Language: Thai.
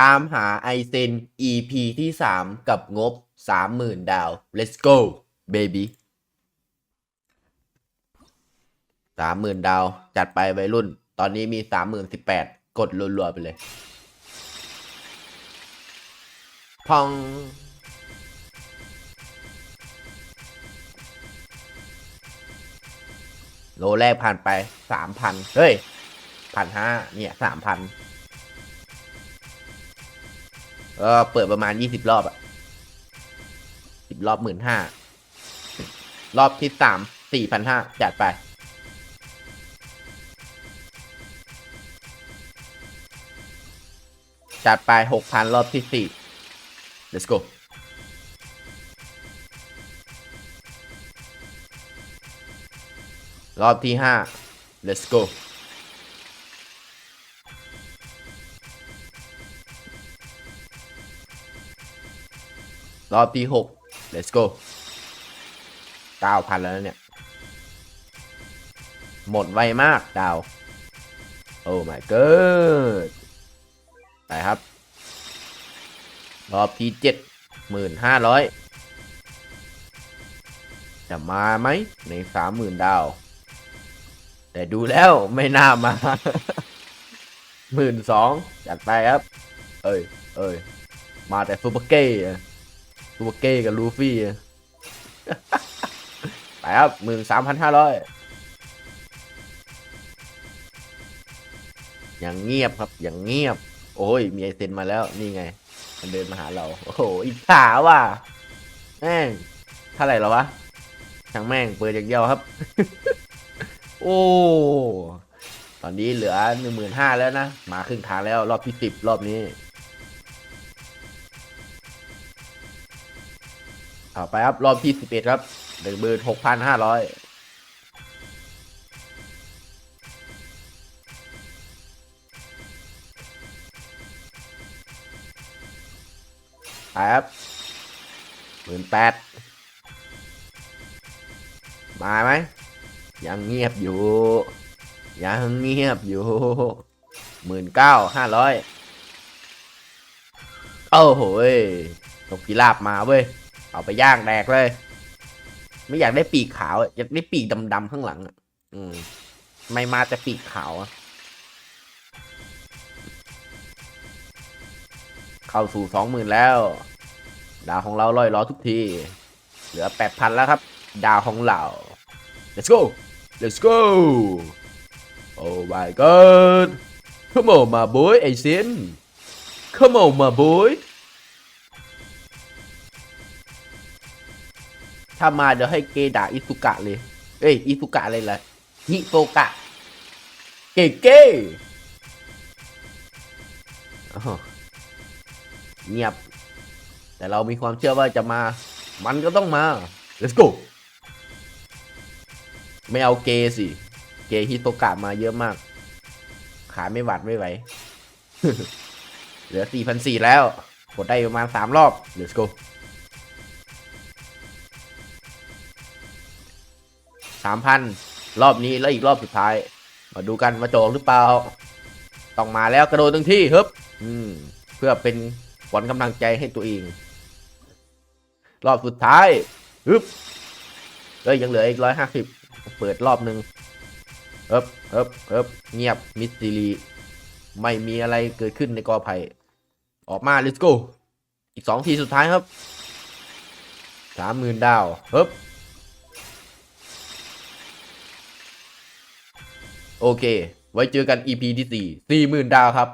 ตามหาไอเซน EP ที่ 3 กับงบ 30,000 ดาว let's go baby 30,000 ดาว จัดไปวัยรุ่น ตอนนี้มี 30,018 กดรัวๆไปเลย พอง โลแรกผ่านไป 3,000 เฮ้ยพันห้าเนี่ยสามพัน ก็เปิดประมาณยี่สิบรอบอะสิบรอบหมื่นห้ารอบที่สามสี่พันห้าจัดไป จัดไปหกพันรอบที่สี่ let's go รอบที่ห้า let's go รอบที่หก let's go เก้าพันแล้วเนี่ย หมดไวมากดาว โอ้ my god ไปครับ รอบที่เจ็ดหมื่นห้าร้อยจะมาไหมในสามหมื่นดาว แต่ดูแล้วไม่น่ามาหมื่นสองจัดไปครับ เอ้ย เอ้ย มาแต่ซูเปอร์เก้ อะซูเปอร์เก้กับลูฟี่ไปครับหมื่นสามพันห้าร้อยอย่างเงียบครับ อย่างเงียบ โอ้ย มีไอเซนมาแล้วนี่ไง มันเดินมาหาเรา โอ้โหอิจฉาว่ะแม่งเท่าไหร่แล้ววะช่างแม่งเปิดอย่างเดียวครับ โอ้ตอนนี้เหลือหนึ่งหมื่นห้าแล้วนะ มาครึ่งทางแล้วรอบที่สิบรอบนี้ ต่อไปครับ รอบที่สิบเอ็ดครับหนึ่งหมื่นหกพันห้าร้อยไปครับหมื่นแปดมาไหม ยังเงียบอยู่ ยังเงียบอยู่หมื่นเก้าห้าร้อยโอ้โหยนกพิราบมาเว้ย เอาไปย่างแดกเลย ไม่อยากได้ปีกขาวอยากได้ปีกดำๆข้างหลังอะอืมไม่มาแต่ปีกขาวเข้าสู่สองหมื่นแล้ว ดาวของเราลอยล้อทุกที เหลือแปดพันแล้วครับ ดาวของเรา let's go let's go oh my god come on my boy ไอซิน come on my boy ถ้ามาเดี๋ยวให้เกด่าอิสุกะเลย เอ้ยอิสุกะเลยล่ะฮิโตกะ เกเก้เงียบ แต่เรามีความเชื่อว่าจะมา มันก็ต้องมา let's go ไม่เอาเกสิ เกฮิโตกะมาเยอะมาก ขายไม่หวัดไม่ไหว เหลือ 4,400 แล้ว กดได้ประมาณ 3 รอบ let's go 3,000รอบนี้แล้วอีกรอบสุดท้าย มาดูกันมาโจงหรือเปล่า ต้องมาแล้วกระโดดทั้งที่ฮึบอืมเพื่อเป็นขวัญกำลังใจให้ตัวเอง รอบสุดท้ายฮึบเอ้ยยังเหลืออีกร้อยห้าสิบเปิดรอบหนึ่งเอิบเอิบเอิบเงียบมิสซิลีไม่มีอะไรเกิดขึ้นในกอไผ่ออกมา let's go อีกสองทีสุดท้ายครับสามหมื่นดาวฮึบ โอเค ไว้เจอกัน EP ที่สี่สี่หมื่นดาวครับ